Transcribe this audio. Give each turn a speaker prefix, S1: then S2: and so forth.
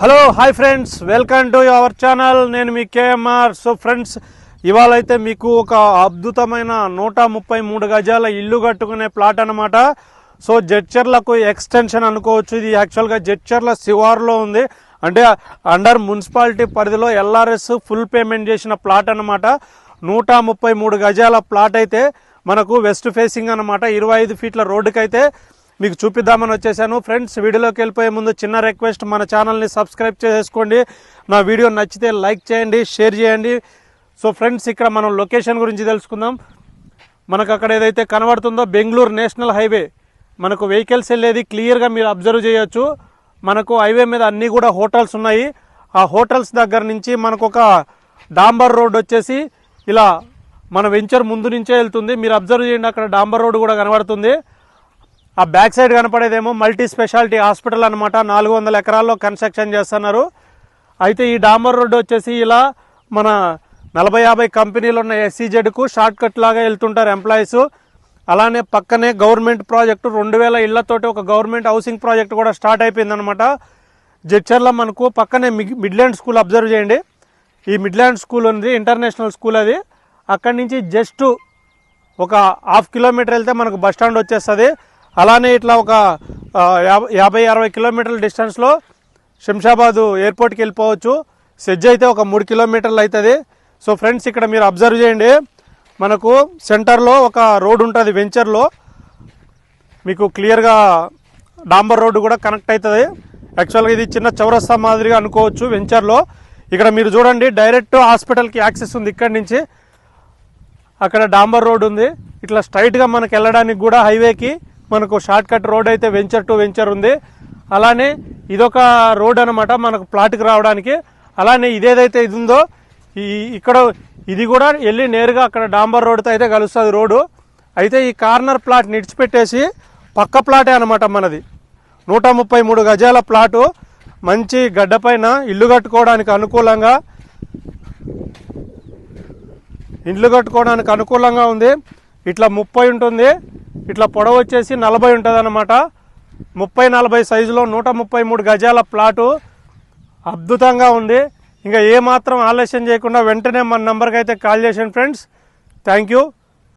S1: Hello hi friends welcome to our channel నేను మీ KMR so friends ఇవాళ అయితే మీకు ఒక అద్భుతమైన నూట ముప్పై మూడు గజాల ఇల్లు కట్టుకునే ప్లాట్ అనమాట సో జడ్చర్లకు ఎక్స్టెన్షన్ అనుకోవచ్చు. ఇది యాక్చువల్గా జడ్చర్ల శివార్లో ఉంది. అంటే అండర్ మున్సిపాలిటీ పరిధిలో ఎల్ఆర్ఎస్ ఫుల్ పేమెంట్ చేసిన ప్లాట్ అనమాట నూట ముప్పై మూడు గజాల ప్లాట్ అయితే మనకు వెస్ట్ ఫేసింగ్ అనమాట ఇరవై ఐదు ఫీట్ల రోడ్డుకైతే మీకు చూపిద్దామని వచ్చేసాను. ఫ్రెండ్స్ వీడియోలోకి వెళ్ళిపోయే ముందు చిన్న రిక్వెస్ట్ మన ఛానల్ని సబ్స్క్రైబ్ చేసుకోండి నా వీడియో నచ్చితే లైక్ చేయండి షేర్ చేయండి. సో ఫ్రెండ్స్ ఇక్కడ మనం లొకేషన్ గురించి తెలుసుకుందాం. మనకు అక్కడ ఏదైతే కనబడుతుందో బెంగళూరు నేషనల్ హైవే. మనకు వెహికల్స్ వెళ్ళేది క్లియర్గా మీరు అబ్జర్వ్ చేయొచ్చు. మనకు హైవే మీద అన్నీ కూడా హోటల్స్ ఉన్నాయి. ఆ హోటల్స్ దగ్గర నుంచి మనకు ఒక డాంబర్ రోడ్ వచ్చేసి ఇలా మన వెంచర్ ముందు నుంచే వెళ్తుంది. మీరు అబ్జర్వ్ చేయండి అక్కడ డాంబర్ రోడ్ కూడా కనబడుతుంది. ఆ బ్యాక్ సైడ్ కనపడేదేమో మల్టీ స్పెషాలిటీ హాస్పిటల్ అనమాట నాలుగు వందల ఎకరాల్లో కన్స్ట్రక్షన్ చేస్తున్నారు. అయితే ఈ డాంబర్ రోడ్డు వచ్చేసి ఇలా మన నలభై యాభై కంపెనీలు ఉన్న ఎస్సీజెడ్కు షార్ట్ కట్ లాగా వెళ్తుంటారు ఎంప్లాయీస్. అలానే పక్కనే గవర్నమెంట్ ప్రాజెక్టు రెండు వేల ఇళ్ళతోటి ఒక గవర్నమెంట్ హౌసింగ్ ప్రాజెక్ట్ కూడా స్టార్ట్ అయిపోయిందనమాట జడ్చర్ల మనకు పక్కనే మిగ్- మిడ్లాండ్ స్కూల్ అబ్జర్వ్ చేయండి. ఈ మిడ్లాండ్ స్కూల్ ఉంది ఇంటర్నేషనల్ స్కూల్ అది. అక్కడి నుంచి జస్ట్ ఒక హాఫ్ కిలోమీటర్ వెళ్తే మనకు బస్ స్టాండ్ వచ్చేస్తుంది. అలానే ఇట్లా ఒక యాభై యాభై అరవై కిలోమీటర్ల డిస్టెన్స్లో శంషాబాదు ఎయిర్పోర్ట్కి వెళ్ళిపోవచ్చు. సెజ్ అయితే ఒక మూడు కిలోమీటర్లు అవుతుంది సో ఫ్రెండ్స్ ఇక్కడ మీరు అబ్జర్వ్ చేయండి. మనకు సెంటర్లో ఒక రోడ్ ఉంటుంది వెంచర్లో మీకు క్లియర్గా డాంబర్ రోడ్డు కూడా కనెక్ట్ అవుతుంది యాక్చువల్గా ఇది చిన్న చౌరస్తా మాదిరిగా అనుకోవచ్చు వెంచర్లో ఇక్కడ మీరు చూడండి డైరెక్ట్ హాస్పిటల్కి యాక్సెస్ ఉంది ఇక్కడి నుంచి. అక్కడ డాంబర్ రోడ్ ఉంది. ఇట్లా స్ట్రైట్గా మనకు వెళ్ళడానికి కూడా హైవేకి మనకు షార్ట్ కట్ రోడ్ అయితే వెంచర్ టు వెంచర్ ఉంది. అలానే ఇదొక రోడ్ అనమాట మనకు ప్లాట్కి రావడానికి. అలానే ఇదేదైతే ఇది ఉందో ఈ ఇక్కడ ఇది కూడా వెళ్ళి నేరుగా అక్కడ డాంబర్ రోడ్తో అయితే కలుస్తుంది రోడ్డు. అయితే ఈ కార్నర్ ప్లాట్ నిడిచిపెట్టేసి పక్క ప్లాటే అనమాట మనది. నూట ముప్పై మూడు గజాల ప్లాటు మంచి గడ్డపైన ఇల్లు కట్టుకోవడానికి అనుకూలంగా ఇండ్లు కట్టుకోవడానికి అనుకూలంగా ఉంది. ఇట్లా ముప్పై ఉంటుంది. ఇట్లా పొడవు వచ్చేసి నలభై ఉంటుంది అనమాట ముప్పై నలభై సైజులో నూట ముప్పై మూడు గజాల ప్లాటు అద్భుతంగా ఉంది. ఇంకా ఏమాత్రం ఆలస్యం చేయకుండా వెంటనే మన నెంబర్కి అయితే కాల్ చేసాను ఫ్రెండ్స్. Thank you.